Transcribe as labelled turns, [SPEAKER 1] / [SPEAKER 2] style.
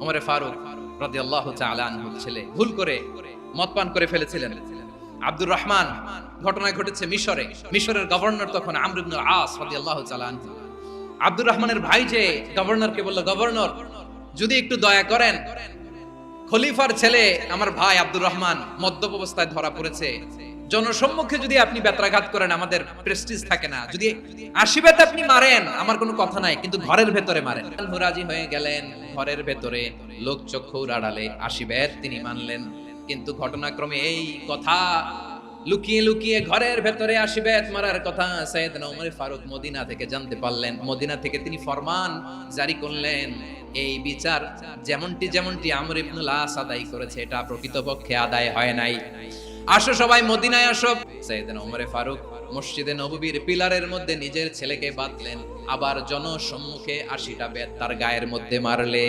[SPEAKER 1] ওমরে ফারুক রাদিয়াল্লাহু তাআলা আনহুর ছেলে ভুল করে মদ পান করে ফেলেছিলেন। আব্দুর রহমান ঘটনা ঘটেছে মিশরে। মিশরের গভর্নর তখন আমর ইবনুল আস রাদিয়াল্লাহু তাআলা আনহু। আব্দুর রহমানের ভাই যে গভর্নরকে বলল, গভর্নর, যদি একটু দয়া করেন, খলিফার ছেলে আমার ভাই আব্দুর রহমান মদ্যপ অবস্থায় ধরা পড়েছে। জনসম্মুখে যদি আপনি বেত্রাঘাত করেন, আমাদের প্রেস্টিজ থাকে না। যদি আশীর্বাদ আপনি মারেন, আমার কোনো কথা নাই, কিন্তু ঘরের ভেতরে মারেন। রাজি হয়ে গেলেন, ঘরের ভেতরে লোক চক্ষুর আড়ালে আশীর্বাদ তিনি মানলেন। কিন্তু ঘটনাক্রমে এই কথা লুকিয়ে লুকিয়ে ঘরের ভেতরে আশীর্বাদ মারার কথা সৈয়দনা ওমর ফারুক মদিনা থেকে জানতে পারলেন। মদিনা থেকে তিনি ফরমান জারি করলেন। এই বিচার যেমনটি যেমনটি আমর ইবনুল আস আদায় করেছে, এটা প্রকৃতপক্ষে আদায় হয় নাই। আসো সবাই, মদিনায় আসো। সাইয়েদনা ওমরে ফারুক, মসজিদে নববীর পিলারের মধ্যে নিজের ছেলেকে বাঁধলেন, আবার জনসম্মুখে আশিটা বেত তার গায়ের মধ্যে মারলে।